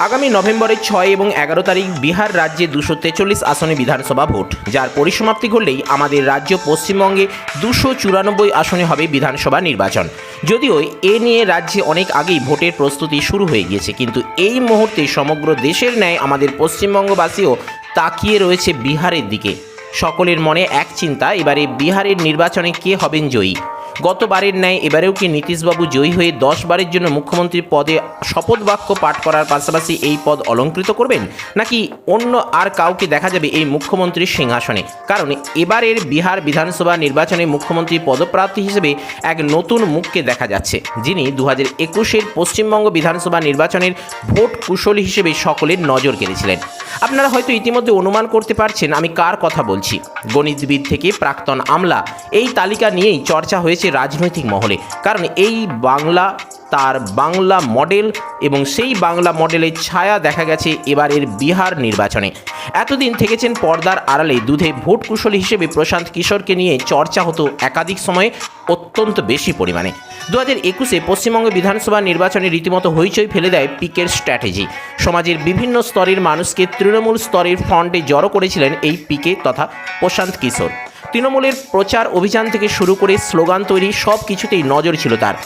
আগামী নভেম্বরের ছয় এবং এগারো তারিখ বিহার রাজ্যে দুশো তেচল্লিশ আসনে বিধানসভা ভোট, যার পরিসমাপ্তি ঘটলেই আমাদের রাজ্য পশ্চিমবঙ্গে দুশো চুরানব্বই আসনে হবে বিধানসভা নির্বাচন। যদিও এ নিয়ে রাজ্যে অনেক আগেই ভোটের প্রস্তুতি শুরু হয়ে গিয়েছে, কিন্তু এই মুহূর্তে সমগ্র দেশের ন্যায় আমাদের পশ্চিমবঙ্গবাসীও তাকিয়ে রয়েছে বিহারের দিকে। সকলের মনে এক চিন্তা, এবারে বিহারের নির্বাচনে কে হবেন জয়ী? গতবারের ন্যায় এবারেও কি নীতিশবাবু জয়ী হয়ে দশ বারের জন্য মুখ্যমন্ত্রী পদে শপথ বাক্য পাঠ করার পাশাপাশি এই পদ অলঙ্কৃত করবেন? নাকি অন্য আর কাউকে দেখা যাবে এই মুখ্যমন্ত্রীর সিংহাসনে? কারণ এবারের বিহার বিধানসভা নির্বাচনে মুখ্যমন্ত্রী পদপ্রার্থী হিসেবে এক নতুন মুখকে দেখা যাচ্ছে, যিনি দু হাজার একুশের পশ্চিমবঙ্গ বিধানসভা নির্বাচনের ভোট কুশলী হিসেবে সকলের নজর কেড়েছিলেন। আপনারা হয়তো ইতিমধ্যে অনুমান করতে পারছেন আমি কার কথা বলছি। গণিতবিদ থেকে প্রাক্তন আমলা, এই তালিকা নিয়েই চর্চা হয়েছে রাজনৈতিক মহলে। কারণ এই বাংলা, তার বাংলা মডেল এবং সেই বাংলা মডেলের ছায়া দেখা গেছে এবারের বিহার নির্বাচনে। এতদিন থেকেছেন পর্দার আড়ালে দুধে ভোট কুশলী হিসেবে প্রশান্ত কিশোরকে নিয়ে চর্চা হতো একাধিক সময়ে, অত্যন্ত বেশি পরিমাণে। দু হাজার একুশে পশ্চিমবঙ্গ বিধানসভা নির্বাচনে রীতিমতো হইচই ফেলে দেয় পিকের স্ট্র্যাটেজি। সমাজের বিভিন্ন স্তরের মানুষকে তৃণমূল স্তরের ফ্রন্টে জড়ো করেছিলেন এই পিকে তথা প্রশান্ত কিশোর। তৃণমূলের প্রচার অভিযান থেকে শুরু করে স্লোগান তৈরি সব কিছুতেই নজর ছিল তার।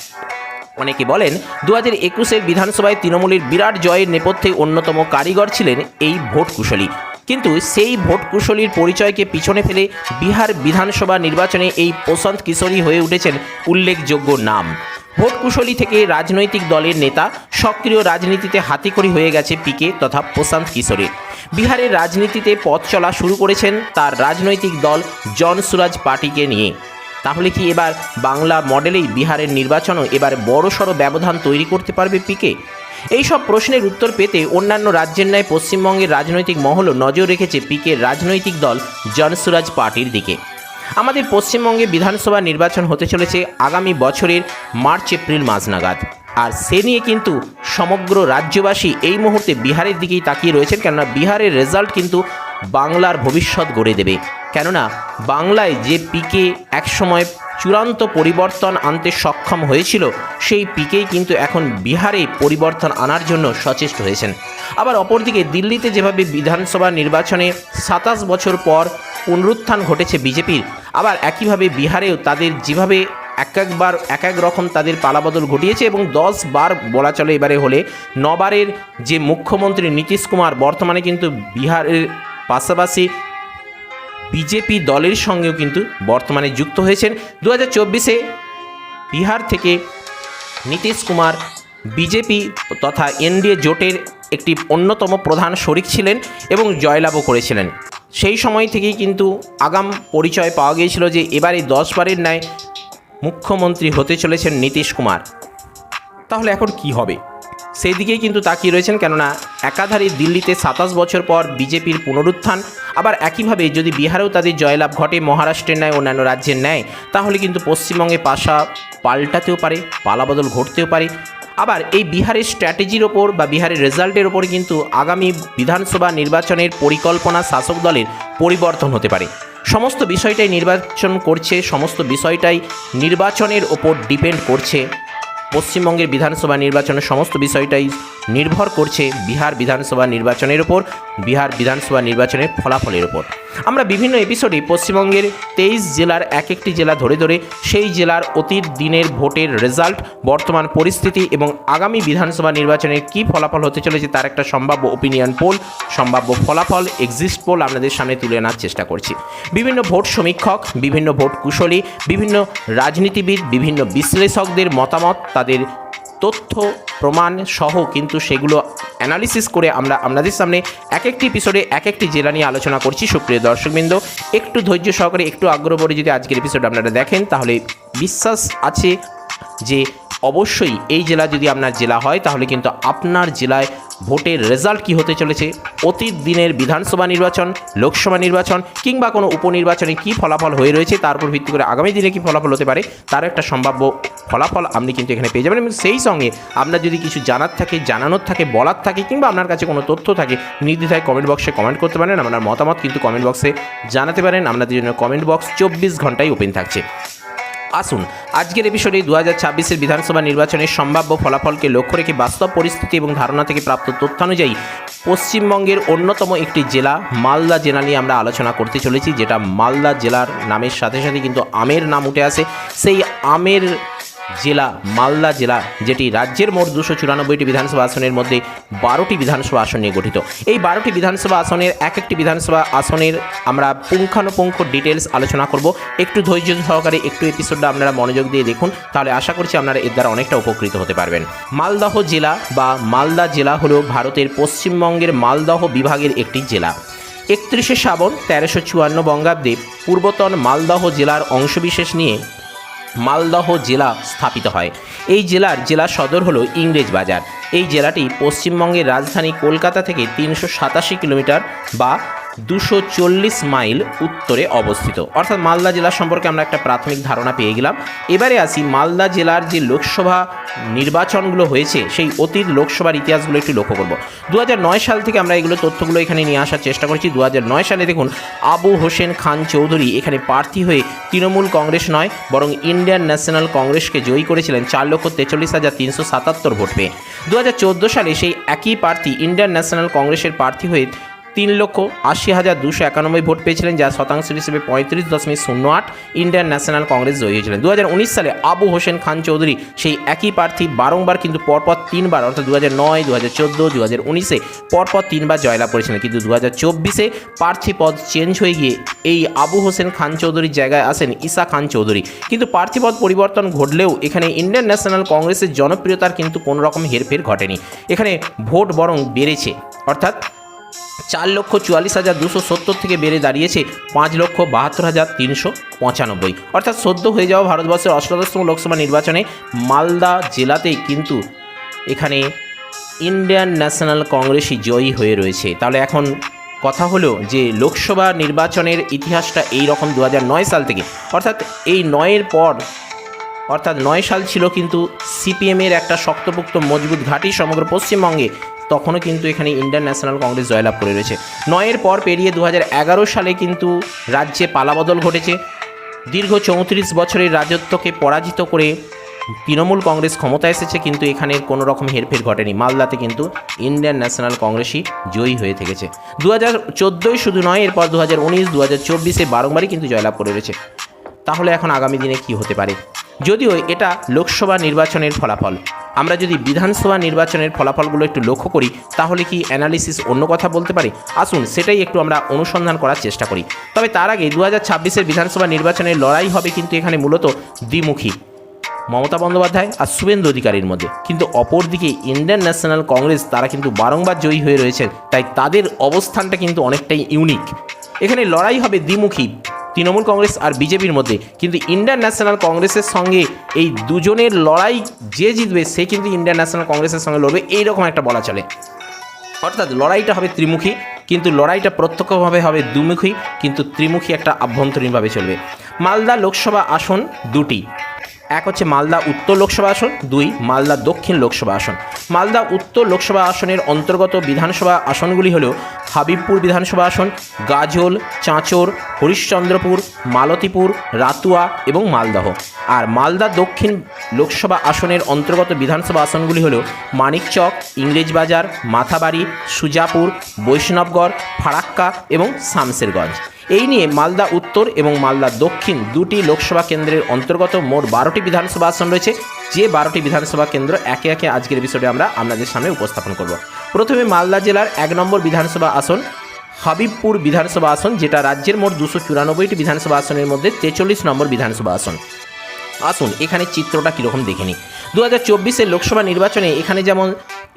অনেকে বলেন দু হাজার একুশের বিধানসভায় তৃণমূলের বিরাট জয়ের নেপথ্যে অন্যতম কারিগর ছিলেন এই ভোট কুশলী। কিন্তু সেই ভোট কুশলীর পরিচয়কে পিছনে ফেলে বিহার বিধানসভা নির্বাচনে এই প্রশান্ত কিশোরী হয়ে উঠেছেন উল্লেখযোগ্য নাম। ভোট কুশলী থেকে রাজনৈতিক দলের নেতা সক্রিয় রাজনীতিতে হাতিকড়ি হয়ে গেছে পিকে তথা প্রশান্ত কিশোরের বিহারের রাজনীতিতে পথ চলা শুরু করেছেন তার রাজনৈতিক দল জন সুরাজ পার্টিকে নিয়ে। তাহলে কি এবার বাংলা মডেলেই বিহারের নির্বাচনও এবার বড়সড় ব্যবধান তৈরি করতে পারবে পিকে? এই সব প্রশ্নের উত্তর পেতে অন্যান্য রাজ্যের ন্যায় পশ্চিমবঙ্গের রাজনৈতিক মহলও নজর রেখেছে পিকের রাজনৈতিক দল জনসুরাজ পার্টির দিকে। আমাদের পশ্চিমবঙ্গে বিধানসভা নির্বাচন হতে চলেছে আগামী বছরের মার্চ, এপ্রিল মাস নাগাদ। আর সে নিয়ে কিন্তু সমগ্র রাজ্যবাসী এই মুহূর্তে বিহারের দিকেই তাকিয়ে রয়েছেন, কেননা বিহারের রেজাল্ট কিন্তু বাংলার ভবিষ্যৎ গড়ে দেবে। কেননা বাংলায় যে পিকে একসময় চূড়ান্ত পরিবর্তন আনতে সক্ষম হয়েছিল, সেই পিকেই কিন্তু এখন বিহারে পরিবর্তন আনার জন্য সচেষ্ট হয়েছেন। আবার অপরদিকে দিল্লিতে যেভাবে বিধানসভা নির্বাচনে সাতাশ বছর পর পুনরুত্থান ঘটেছে বিজেপির, আবার একইভাবে বিহারেও তাদের যেভাবে এক একবার, এক এক রকম তাদের পালাবদল ঘটিয়েছে এবং দশ বার বলা চলে এবারে হলে নবারের যে মুখ্যমন্ত্রী নীতিশ কুমার, বর্তমানে কিন্তু বিহারের পাশাপাশি বিজেপি দলের সঙ্গেও কিন্তু বর্তমানে যুক্ত হয়েছেন দু হাজার চব্বিশে বিহার থেকে নীতিশ কুমার। বিজেপি তথা এনডিএ জোটের একটি অন্যতম প্রধান শরিক ছিলেন এবং জয়লাভও করেছিলেন। সেই সময় থেকেই কিন্তু আগাম পরিচয় পাওয়া গিয়েছিল যে এবারে দশ বারের ন্যায় মুখ্যমন্ত্রী হতে চলেছেন নীতিশ কুমার। তাহলে এখন কি হবে? সেই দিকেই কিন্তু তাকিয়ে রয়েছেন কেননা একাধারে দিল্লিতে সাতাশ বছর পর বিজেপির পুনরুত্থান। আবার একইভাবে যদি বিহারেও তাদের জয়লাভ ঘটে, মহারাষ্ট্রের ন্যায়, অন্যান্য রাজ্যের ন্যায়, তাহলে কিন্তু পশ্চিমবঙ্গে পাশা পাল্টাতেও পারে, পালাবদল ঘটতেও পারে। আবার এই বিহারের স্ট্র্যাটেজির ওপর বা বিহারের রেজাল্টের ওপর কিন্তু আগামী বিধানসভা নির্বাচনের পরিকল্পনা শাসক দলের পরিবর্তন হতে পারে। সমস্ত বিষয়টাই নির্বাচন করছে, সমস্ত বিষয়টাই নির্বাচনের ওপর ডিপেন্ড করছে। পশ্চিমবঙ্গের বিধানসভা নির্বাচনের সমস্ত বিষয়টাই নির্ভর করছে বিহার বিধানসভা নির্বাচনের ওপর বিহার বিধানসভা নির্বাচনের ফলাফলের ওপর আমরা বিভিন্ন এপিসোডে পশ্চিমবঙ্গের তেইশ জেলার এক একটি জেলা ধরে ধরে সেই জেলার অতীত দিনের ভোটের রেজাল্ট বর্তমান পরিস্থিতি এবং আগামী বিধানসভা নির্বাচনের কী ফলাফল হতে চলেছে তার একটা সম্ভাব্য ওপিনিয়ন পোল সম্ভাব্য ফলাফল এক্সিস্ট পোল আপনাদের সামনে তুলে আনার চেষ্টা করছি। বিভিন্ন ভোট সমীক্ষক, বিভিন্ন ভোট কুশলী, বিভিন্ন রাজনীতিবিদ, বিভিন্ন বিশ্লেষকদের মতামত তাদের তথ্য, প্রমাণ সহ কিন্তু সেগুলো অ্যানালিসিস করে আমরা আপনাদের সামনে এক একটি এপিসোডে এক একটি জেলা নিয়ে আলোচনা করছি। সুপ্রিয় দর্শকবৃন্দ, একটু ধৈর্য সহকারে, একটু আগ্রহ করে যদি আজকের এপিসোড আপনারা দেখেন, তাহলে বিশ্বাস আছে যে অবশ্যই এই জেলা যদি আপনার জেলা হয়, তাহলে কিন্তু আপনার জেলায় ভোটের রেজাল্ট কি হতে চলেছে? অতীত দিনের বিধানসভা নির্বাচন, লোকসভা নির্বাচন কিংবা কোনো উপনির্বাচনে কি ফলাফল হয়ে রয়েছে, তার উপর ভিত্তি করে আগামী দিনে কি ফলাফল হতে পারে, তার একটা সম্ভাব্য ফলাফল আপনি কিন্তু এখানে পেয়ে যাবেন এবং সেই সঙ্গে আপনার যদি কিছু জানার থাকে, জানানোর থাকে, বলার থাকে কিংবা আপনার কাছে কোনো তথ্য থাকে, নির্দ্বিধায় কমেন্ট বক্সে কমেন্ট করতে পারেন, আপনার মতামত কিন্তু কমেন্ট বক্সে জানাতে পারেন, আপনাদের জন্য কমেন্ট বক্স চব্বিশ ঘন্টায় ওপেন থাকছে। আসুন। আজকের এপিসোডে দু হাজার ছাব্বিশের বিধানসভা নির্বাচনের সম্ভাব্য ফলাফলকে লক্ষ্য রেখে বাস্তব পরিস্থিতি এবং ধারণা থেকে প্রাপ্ত তথ্যানুযায়ী পশ্চিমবঙ্গের অন্যতম একটি জেলা মালদা জেলা নিয়ে আমরা আলোচনা করতে চলেছি, যেটা মালদা জেলার নামের সাথে সাথে কিন্তু আমের নাম উঠে আসে। সেই আমের জেলা মালদা জেলা, যেটি রাজ্যের মোট দুশো চুরানব্বইটি বিধানসভা আসনের মধ্যে বারোটি বিধানসভা আসন নিয়ে গঠিত। এই বারোটি বিধানসভা আসনের এক একটি বিধানসভা আসনের আমরা পুঙ্খানুপুঙ্খ ডিটেলস আলোচনা করব। একটু ধৈর্য সহকারে একটু এপিসোডটা আপনারা মনোযোগ দিয়ে দেখুন, তাহলে আশা করছি আপনারা এর দ্বারা অনেকটা উপকৃত হতে পারবেন। মালদহ জেলা বা মালদা জেলা হলো ভারতের পশ্চিমবঙ্গের মালদহ বিভাগের একটি জেলা। একত্রিশে শ্রাবণ তেরোশো চুয়ান্ন বঙ্গাব্দে পূর্বতন মালদহ জেলার অংশবিশেষ নিয়ে মালদহ জেলা স্থাপিত হয়। এই জেলার জেলা সদর হল ইংরেজ বাজার। এই জেলাটি পশ্চিমবঙ্গের রাজধানী কলকাতা থেকে তিনশো সাতাশি কিলোমিটার বা দুশো চল্লিশ মাইল উত্তরে অবস্থিত। অর্থাৎ মালদা জেলা সম্পর্কে আমরা একটা প্রাথমিক ধারণা পেয়ে গেলাম। এবারে আসি মালদা জেলার যে লোকসভা নির্বাচনগুলো হয়েছে, সেই অতীত লোকসভার ইতিহাসগুলো একটু লক্ষ্য করব। দু হাজার নয় সাল থেকে আমরা এগুলো তথ্যগুলো এখানে নিয়ে আসার চেষ্টা করেছি। দু হাজার নয় সালে দেখুন, আবু হোসেন খান চৌধুরী এখানে প্রার্থী হয়ে তৃণমূল কংগ্রেস নয়, বরং ইন্ডিয়ান ন্যাশনাল কংগ্রেসকে জয়ী করেছিলেন চার লক্ষ তেচল্লিশ হাজার তিনশো সাতাত্তর ভোট পেয়ে। দু হাজার চোদ্দ সালে সেই একই প্রার্থী ইন্ডিয়ান ন্যাশনাল কংগ্রেসের প্রার্থী হয়ে তিন লক্ষ আশি হাজার দুশো একানব্বই ভোট পেয়েছিলেন যা শতাংশ হিসেবে পঁয়ত্রিশ দশমিক শূন্য আট ইন্ডিয়ান ন্যাশনাল কংগ্রেস জয়ী হয়েছিলেন। দু হাজার উনিশ সালে আবু হোসেন খান চৌধুরী সেই একই প্রার্থী বারংবার কিন্তু পরপর তিনবার, অর্থাৎ দু হাজার নয় দু হাজার চোদ্দ দু হাজার উনিশে পরপর তিনবার জয়লাভ করেছিলেন। কিন্তু দু হাজার চব্বিশে প্রার্থী পদ চেঞ্জ হয়ে গিয়ে এই আবু হোসেন খান চৌধুরীর জায়গায় আসেন ঈশা খান চৌধুরী। কিন্তু প্রার্থী পদ পরিবর্তন ঘটলেও এখানে ইন্ডিয়ান ন্যাশনাল কংগ্রেসের জনপ্রিয়তার কিন্তু কোনো রকম হেরফের ঘটেনি। এখানে ভোট বরং বেড়েছে, অর্থাৎ চার লক্ষ চুয়াল্লিশ হাজার দুশো সত্তর থেকে বেড়ে দাঁড়িয়েছে পাঁচ লক্ষ বাহাত্তর হাজার তিনশো পঁচানব্বই। অর্থাৎ সদ্য হয়ে যাওয়া ভারতবর্ষের অষ্টাদশতম লোকসভা নির্বাচনে মালদা জেলাতেই কিন্তু এখানে ইন্ডিয়ান ন্যাশনাল কংগ্রেসই জয়ী হয়ে রয়েছে। তাহলে এখন কথা হলো যে লোকসভা নির্বাচনের ইতিহাসটা এই রকম দু সাল থেকে। অর্থাৎ এই নয়ের পর, অর্থাৎ নয় সাল ছিল কিন্তু সিপিএমের একটা শক্তপোক্ত মজবুত ঘাঁটি সমগ্র পশ্চিমবঙ্গে তখনও কিন্তু এখানে ইন্ডিয়ান ন্যাশনাল কংগ্রেস জয়লাভ করে রয়েছে। নয়ের পর পেরিয়ে দু হাজার এগারো সালে কিন্তু রাজ্যে পালাবদল ঘটেছে। দীর্ঘ চৌত্রিশ বছরের রাজত্বকে পরাজিত করে তৃণমূল কংগ্রেস ক্ষমতা এসেছে, কিন্তু এখানে কোনো রকম হেরফের ঘটেনি। মালদাতে কিন্তু ইন্ডিয়ান ন্যাশনাল কংগ্রেসই জয়ী হয়ে থেকেছে। দু হাজার চোদ্দোই শুধু নয়, এরপর দু হাজার উনিশ দু হাজার চব্বিশে বারংবারই কিন্তু জয়লাভ করে রয়েছে। তাহলে এখন আগামী দিনে কি হতে পারে? যদিও এটা লোকসভা নির্বাচনের ফলাফল। আমরা যদি বিধানসভা নির্বাচনের ফলাফলগুলো একটু লক্ষ্য করি, তাহলে কি অ্যানালিসিস অন্য কথা বলতে পারি? আসুন সেটাই একটু আমরা অনুসন্ধান করার চেষ্টা করি। তবে তার আগে দু হাজার ছাব্বিশের বিধানসভা নির্বাচনের লড়াই হবে কিন্তু এখানে মূলত দ্বিমুখী। মমতা বন্দ্যোপাধ্যায় আর শুভেন্দু অধিকারীর মধ্যে। কিন্তু অপরদিকে ইন্ডিয়ান ন্যাশনাল কংগ্রেস তারা কিন্তু বারংবার জয়ী হয়ে রয়েছেন। তাই তাদের অবস্থানটা কিন্তু অনেকটাই ইউনিক এখানে লড়াই হবে দ্বিমুখী। তৃণমূল কংগ্রেস আর বিজেপির মধ্যে। কিন্তু ইন্ডিয়ান ন্যাশনাল কংগ্রেসের সঙ্গে এই দুজনের লড়াই যে জিতবে, সে কিন্তু ইন্ডিয়ান ন্যাশনাল কংগ্রেসের সঙ্গে লড়বে, এইরকম একটা বলা চলে। অর্থাৎ লড়াইটা হবে ত্রিমুখী, কিন্তু লড়াইটা প্রত্যক্ষভাবে হবে দুমুখী, কিন্তু ত্রিমুখী একটা আভ্যন্তরীণভাবে চলবে। মালদা লোকসভা আসন দুটি। এক হচ্ছে মালদা উত্তর লোকসভা আসন, দুই মালদা দক্ষিণ লোকসভা আসন। মালদা উত্তর লোকসভা আসনের অন্তর্গত বিধানসভা আসনগুলি হল হাবিবপুর বিধানসভা আসন, গাজল, চাঁচর, হরিশ্চন্দ্রপুর, মালতীপুর, রাতুয়া এবং মালদহ। আর মালদা দক্ষিণ লোকসভা আসনের অন্তর্গত বিধানসভা আসনগুলি হল মানিকচক, ইংরেজবাজার, মাথাবাড়ি, সুজাপুর, বৈষ্ণবগড়, ফারাক্কা এবং শামসেরগঞ্জ। এই নিয়ে মালদা উত্তর এবং মালদা দক্ষিণ দুটি লোকসভা কেন্দ্রের অন্তর্গত মোট বারোটি বিধানসভা আসন রয়েছে। যে বারোটি বিধানসভা কেন্দ্র একে একে আজকের বিষয়টি আমরা আপনাদের সামনে উপস্থাপন করব। প্রথমে মালদা জেলার এক নম্বর বিধানসভা আসন, হাবিবপুর বিধানসভা আসন, যেটা রাজ্যের মোট দুশো চুরানব্বইটি বিধানসভা আসনের মধ্যে তেচল্লিশ নম্বর বিধানসভা আসন। আসুন, এখানে চিত্রটা কীরকম দেখে নিই। দু হাজার চব্বিশের লোকসভা নির্বাচনে এখানে যেমন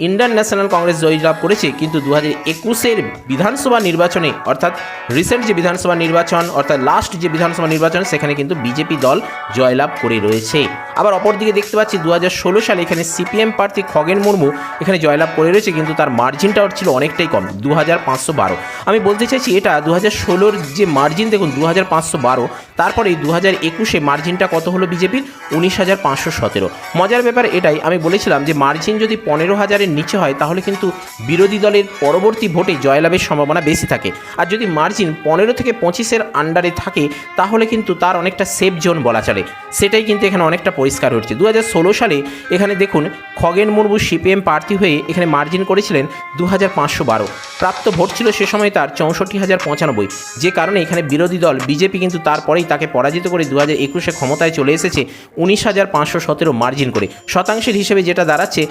ইন্ডিয়ান ন্যাশনাল কংগ্রেস জয়লাভ করেছে, কিন্তু দু হাজার একুশের বিধানসভা নির্বাচনে, অর্থাৎ রিসেন্ট যে বিধানসভা নির্বাচন, অর্থাৎ লাস্ট যে বিধানসভা নির্বাচন, সেখানে কিন্তু বিজেপি দল জয়লাভ করে রয়েছে। আবার অপরদিকে দেখতে পাচ্ছি দু হাজার ষোলো সালে এখানে সিপিএম প্রার্থী খগেন মুর্মু এখানে জয়লাভ করে রয়েছে, কিন্তু তার মার্জিনটা ছিল অনেকটাই কম দু হাজার পাঁচশো বারো। আমি বলতে চাইছি, এটা দু হাজার ষোলোর যে মার্জিন দেখুন দু হাজার পাঁচশো বারো তারপরে দু হাজার একুশে মার্জিনটা কত হলো বিজেপির? উনিশ হাজার পাঁচশো সতেরো। মজার ব্যাপার এটাই, আমি বলেছিলাম যে মার্জিন যদি পনেরো হাজারের নিচে হয়, তাহলে কিন্তু বিরোধী দলের পরবর্তী ভোটে জয়লাভের সম্ভাবনা বেশি থাকে। আর যদি মার্জিন পনেরো থেকে পঁচিশের আন্ডারে থাকে, তাহলে কিন্তু তার অনেকটা সেফ জোন বলা চলে। সেটাই কিন্তু এখানে অনেকটা পরিষ্কার হচ্ছে। দু হাজার ষোলো সালে এখানে দেখুন, খগেন মুর্মু সিপিএম প্রার্থী হয়ে এখানে মার্জিন করেছিলেন দু হাজার পাঁচশো বারো। প্রাপ্ত ভোট ছিল সে সময় তার চৌষট্টি হাজার পঁচানব্বই। যে কারণে এখানে বিরোধী দল, বিজেপি কিন্তু তারপরেই তাকে পরাজিত করে দু হাজার একুশে ক্ষমতায় চলে এসেছে উনিশ হাজার পাঁচশো সতেরো মার্জিন করে। শতাংশের হিসেবে যেটা দাঁড়াচ্ছে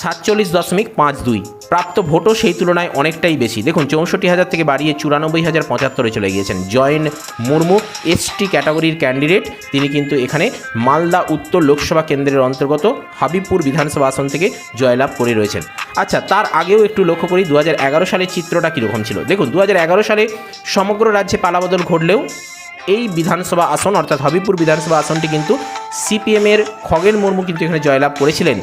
সাতচল্লিশ দশমিক পাঁচ দুই। প্রাপ্ত ভোটও সেই তুলনায় অনেকটাই বেশি। দেখুন, চৌষট্টি হাজার থেকে বাড়িয়ে চুরানব্বই হাজার পঁচাত্তরে চলে গিয়েছেন জয়েন মুর্মু, এসটি ক্যাটাগরির ক্যান্ডিডেট। তিনি কিন্তু এখানে মালদা উত্তর লোকসভা কেন্দ্রের অন্তর্গত হাবিবপুর বিধানসভা আসন থেকে জয়লাভ করে রয়েছেন। আচ্ছা তার আগেও একটু লক্ষ্য করি দু হাজার এগারো সালের চিত্রটা কীরকম ছিল? দেখুন দু হাজার এগারো সালে সমগ্র রাজ্যে পালাবদল ঘটলেও এই বিধানসভা আসন, অর্থাৎ হবিপুর বিধানসভা আসনটি কিন্তু সিপিএমের খগেন মুর্মু কিন্তু এখানে জয়লাভ করেছিলেন।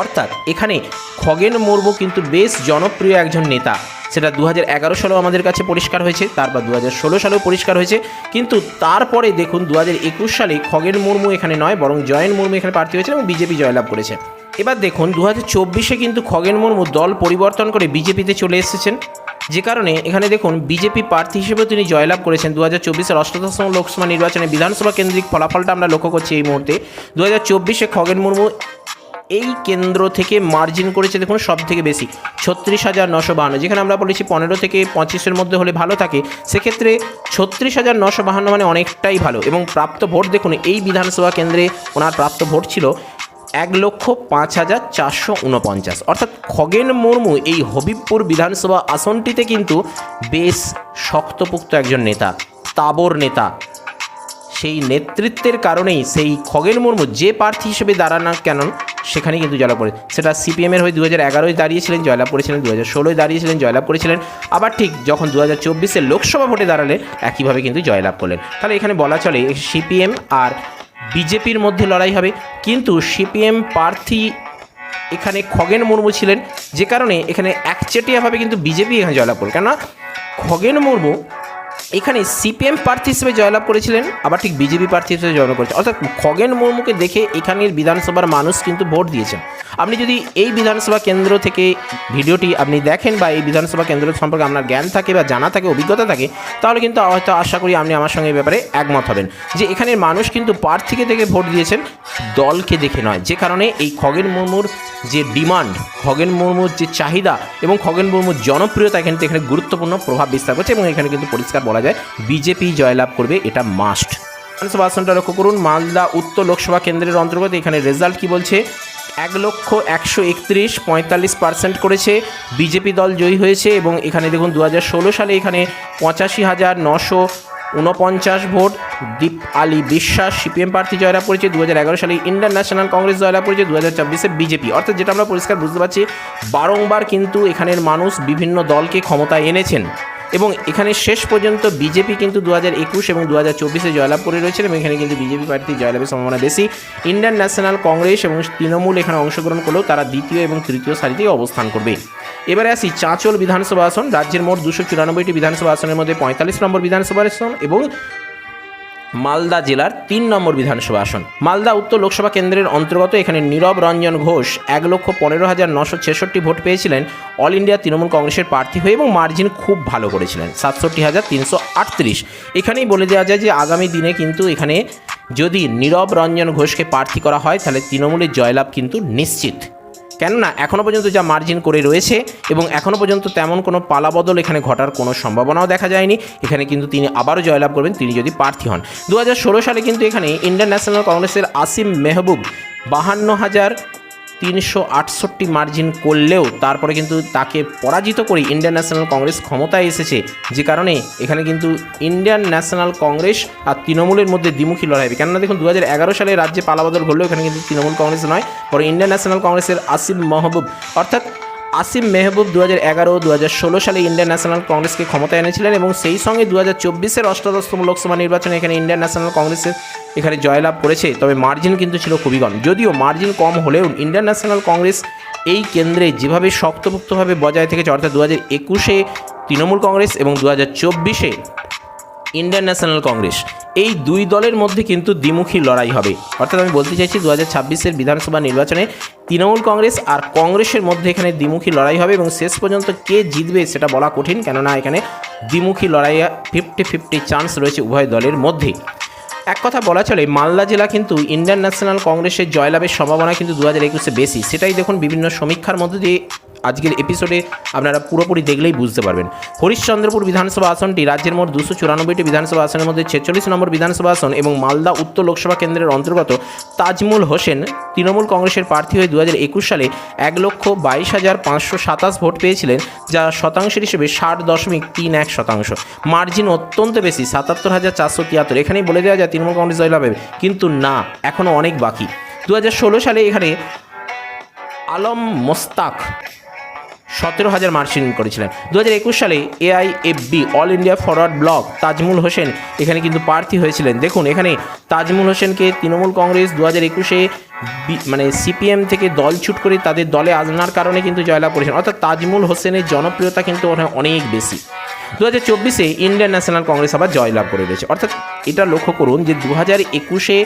অর্থাৎ এখানে খগেন মুর্মু কিন্তু বেশ জনপ্রিয় একজন নেতা। সেটা দু হাজার এগারো সালেও আমাদের কাছে পরিষ্কার হয়েছে, তারপর দু হাজার ষোলো সালেও পরিষ্কার হয়েছে। কিন্তু তারপরে দেখুন দু হাজার একুশ সালে খগেন মুর্মু এখানে নয়, বরং জয়েন মুর্মু এখানে প্রার্থী হয়েছে এবং বিজেপি জয়লাভ করেছে। এবার দেখুন দু হাজার চব্বিশে কিন্তু খগেন মুর্মু দল পরিবর্তন করে বিজেপিতে চলে এসেছেন। যে কারণে এখানে দেখুন, বিজেপি প্রার্থী হিসেবেও তিনি জয়লাভ করেছেন। দু হাজার চব্বিশের অষ্টাদশম লোকসভা নির্বাচনে বিধানসভা কেন্দ্রিক ফলাফলটা আমরা লক্ষ্য করছি এই মুহূর্তে। দু হাজার চব্বিশে খগেন মুর্মু এই কেন্দ্র থেকে মার্জিন করেছে দেখুন সব থেকে বেশি, ছত্রিশ হাজার নশো বাহান্ন। যেখানে আমরা বলেছি পনেরো থেকে পঁচিশের মধ্যে হলে ভালো থাকে, সেক্ষেত্রে ছত্রিশ হাজার নশো বাহান্ন মানে অনেকটাই ভালো। এবং প্রাপ্ত ভোট দেখুন, এই বিধানসভা কেন্দ্রে ওনার প্রাপ্ত ভোট ছিল এক লক্ষ পাঁচ হাজার চারশো উনপঞ্চাশ। অর্থাৎ খগেন মুর্মু এই হবিবপুর বিধানসভা আসনটিতে কিন্তু বেশ শক্তপোক্ত একজন নেতা, তাবর নেতা। সেই নেতৃত্বের কারণেই সেই খগেন মুর্মু যে প্রার্থী হিসেবে দাঁড়ান না কেন সেখানে কিন্তু জয়লাভ করে। সেটা সিপিএমের হয়ে দু হাজার এগারোয় দাঁড়িয়েছিলেন, জয়লাভ করেছিলেন দু হাজার ষোলোয় দাঁড়িয়েছিলেন, জয়লাভ করেছিলেন। আবার ঠিক যখন দু হাজার চব্বিশে লোকসভা ভোটে দাঁড়ালে একইভাবে কিন্তু জয়লাভ করলেন। তাহলে এখানে বলা চলে, সিপিএম আর বিজেপির মধ্যে লড়াই হবে। কিন্তু সিপিএম প্রার্থী এখানে খগেন মুর্মু ছিলেন, যে কারণে এখানে একচেটিয়াভাবে কিন্তু বিজেপি এখানে জয়লাভ করল। কেননা খগেন মুর্মু এখানে সিপিএম প্রার্থী হিসেবে জয়লাভ করেছিলেন, আবার ঠিক বিজেপি প্রার্থী হিসেবে জয়লাভ করেছেন। অর্থাৎ খগেন মুর্মুকে দেখে এখানের বিধানসভার মানুষ কিন্তু ভোট দিয়েছেন। আপনি যদি এই বিধানসভা কেন্দ্র থেকে ভিডিওটি আপনি দেখেন বা এই বিধানসভা কেন্দ্র সম্পর্কে আপনার জ্ঞান থাকে বা জানা থাকে, অভিজ্ঞতা থাকে, তাহলে কিন্তু হয়তো আশা করি আপনি আমার সঙ্গে এই ব্যাপারে একমত হবেন। যে এখানের মানুষ কিন্তু প্রার্থীকে দেখে ভোট দিয়েছেন, দলকে দেখে নয়। যে কারণে এই খগেন মুর্মুর যে ডিমান্ড খগেন মুর্মুর যে চাহিদা এবং খগেন মুর্মুর জনপ্রিয়তা এখানে এখানে গুরুত্বপূর্ণ প্রভাব বিস্তার করছে এবং এখানে কিন্তু পরিষ্কার বলা যায় বিজেপি জয়লাভ করবে এটা মাস্ট বিধানসভা আসনটা লক্ষ্য করুন, মালদা উত্তর লোকসভা কেন্দ্রের অন্তর্গত এখানে রেজাল্ট কি বলছে? এক লক্ষ একশো একত্রিশ পঁয়তাল্লিশ পার্সেন্ট করেছে বিজেপি দল জয়ী হয়েছে এবং এখানে দেখুন দু হাজার ষোলো সালে এখানে পঁচাশি হাজার নশো উনপঞ্চাশ ভোট, দীপ আলী বিশ্বাস, সিপিএম প্রার্থী জয়লাভ করেছে দু হাজার এগারো সালে ইন্ডিয়ান ন্যাশনাল কংগ্রেস জয়লাভ করেছে দু হাজার বিজেপি। অর্থাৎ যেটা আমরা পরিষ্কার বুঝতে পারছি, বারংবার কিন্তু এখানের মানুষ বিভিন্ন দলকে ক্ষমতায় এনেছেন এবং এখানে শেষ পর্যন্ত বিজেপি কিন্তু দু হাজার একুশ এবং দু হাজার চব্বিশে জয়লাভ করে রয়েছে এবং এখানে কিন্তু বিজেপি প্রার্থী জয়লাভের সম্ভাবনা বেশি। ইন্ডিয়ান ন্যাশনাল কংগ্রেস এবং তৃণমূল এখানে অংশগ্রহণ করলেও তারা দ্বিতীয় এবং তৃতীয় সারিতেই অবস্থান করবে। এবারে আসি চাঁচল বিধানসভা আসন, রাজ্যের মোট দুশো চুরানব্বইটি বিধানসভা আসনের মধ্যে পঁয়তাল্লিশ নম্বর বিধানসভা আসন এবং মালদা জেলার তিন নম্বর বিধানসভা আসন। মালদা উত্তর লোকসভা কেন্দ্রের অন্তর্গত এখানে নীরব রঞ্জন ঘোষ এক লক্ষ পনেরো হাজার নশো ছেষট্টি ভোট পেয়েছিলেন। অল ইন্ডিয়া তৃণমূল কংগ্রেসের প্রার্থী হয়ে এবং মার্জিন খুব ভালো করেছিলেন, সাতষট্টি হাজার তিনশো আটত্রিশ। এখানেই বলে দেওয়া যায় যে আগামী দিনে কিন্তু এখানে যদি নীরব রঞ্জন ঘোষকে প্রার্থী করা হয়, তাহলে তৃণমূলের জয়লাভ কিন্তু নিশ্চিত। কেননা এখনও পর্যন্ত যা মার্জিন করে রয়েছে এবং এখনও পর্যন্ত তেমন কোনো পালাবদল এখানে ঘটার কোনো সম্ভাবনাও দেখা যায়নি। এখানে কিন্তু তিনি আবারও জয়লাভ করবেন, তিনি যদি প্রার্থী হন। দু হাজার ষোলো সালে কিন্তু এখানে ইন্ডিয়ান ন্যাশনাল কংগ্রেসের আসিম মেহবুব বাহান্ন হাজার তিনশো আটষট্টি মার্জিন করলেও তারপরে কিন্তু তাকে পরাজিত করে ইন্ডিয়ান ন্যাশনাল কংগ্রেস ক্ষমতায় এসেছে। যে কারণে এখানে কিন্তু ইন্ডিয়ান ন্যাশনাল কংগ্রেস আর তৃণমূলের মধ্যে দ্বিমুখী লড়াই হবে। কেননা দেখুন দু হাজার এগারো সালে রাজ্যে পালাবদল ঘটলেও এখানে কিন্তু তৃণমূল কংগ্রেস নয়, পরে ইন্ডিয়ান ন্যাশনাল কংগ্রেসের আসিফ মাহবুব। অর্থাৎ আসিম মেহবুব দু হাজার এগারো দু হাজার ষোলো সালে ইন্ডিয়ান ন্যাশনাল কংগ্রেসকে ক্ষমতায় এনেছিলেন এবং সেই সঙ্গে দু হাজার চব্বিশের অষ্টাদশতম লোকসভা নির্বাচনে এখানে ইন্ডিয়ান ন্যাশনাল কংগ্রেসের এখানে জয়লাভ করেছে। তবে মার্জিন কিন্তু ছিল খুবই কম। যদিও মার্জিন কম হলেও ইন্ডিয়ান ন্যাশনাল কংগ্রেস এই কেন্দ্রে যেভাবে শক্তপোক্তভাবে বজায় থেকেছে, অর্থাৎ দু হাজার একুশে তৃণমূল কংগ্রেস এবং দু হাজার চব্বিশে ইন্ডিয়ান ন্যাশনাল কংগ্রেস। এই দুই দলের মধ্যে কিন্তু দ্বিমুখী লড়াই হবে। অর্থাৎ আমি বলতে চাইছি দু হাজার ছাব্বিশের বিধানসভা নির্বাচনে তৃণমূল কংগ্রেস আর কংগ্রেসের মধ্যে এখানে দ্বিমুখী লড়াই হবে এবং শেষ পর্যন্ত কে জিতবে সেটা বলা কঠিন, কেননা এখানে দ্বিমুখী লড়াইয়ে ফিফটি ফিফটি চান্স রয়েছে উভয় দলের মধ্যে এক কথা বলা চলে, মালদা জেলা কিন্তু ইন্ডিয়ান ন্যাশনাল কংগ্রেসের জয়লাভের সম্ভাবনা কিন্তু দু হাজার একুশে বেশি। সেটাই দেখুন বিভিন্ন সমীক্ষার মধ্যে দিয়ে আজকের এপিসোডে আপনারা পুরোপুরি দেখলেই বুঝতে পারবেন। হরিশ্চন্দ্রপুর বিধানসভা আসনটি রাজ্যের মোট দুশো চুরানব্বইটি বিধানসভা আসনের মধ্যে ছেচল্লিশ নম্বর বিধানসভা আসন এবং মালদা উত্তর লোকসভা কেন্দ্রের অন্তর্গত তাজমুল হোসেন তৃণমূল কংগ্রেসের প্রার্থী হয়ে দু সালে এক লক্ষ বাইশ হাজার পাঁচশো সাতাশ ভোট পেয়েছিলেন, যা শতাংশের হিসেবে ষাট দশমিক তিন এক শতাংশ। মার্জিন অত্যন্ত বেশি, সাতাত্তর হাজার চারশো তিয়াত্তর। এখানেই বলে দেওয়া যায় তৃণমূল কংগ্রেস জয়লাভ কিন্তু না এখনও অনেক বাকি। দু হাজার ষোলো সালে এখানে আলম মোস্তাক সতেরো হাজার মার্কশিট করেছিলেন। দু হাজার একুশ সালে AIFB All India Forward Bloc Tajmul Hossain এখানে কিন্তু প্রার্থী হয়েছিলেন। দেখুন, এখানে তাজমুল হোসেনকে তৃণমূল কংগ্রেস দু হাজার একুশে মানে সিপিএম থেকে দল ছুট করে তাদের দলে আনার কারণে কিন্তু জয়লাভ করেছেন। অর্থাৎ তাজমুল হোসেনের জনপ্রিয়তা কিন্তু ওখানে অনেক বেশি। দু হাজার চব্বিশে ইন্ডিয়ান ন্যাশনাল কংগ্রেস আবার জয়লাভ করে রয়েছে। অর্থাৎ এটা লক্ষ্য করুন যে দু হাজার একুশে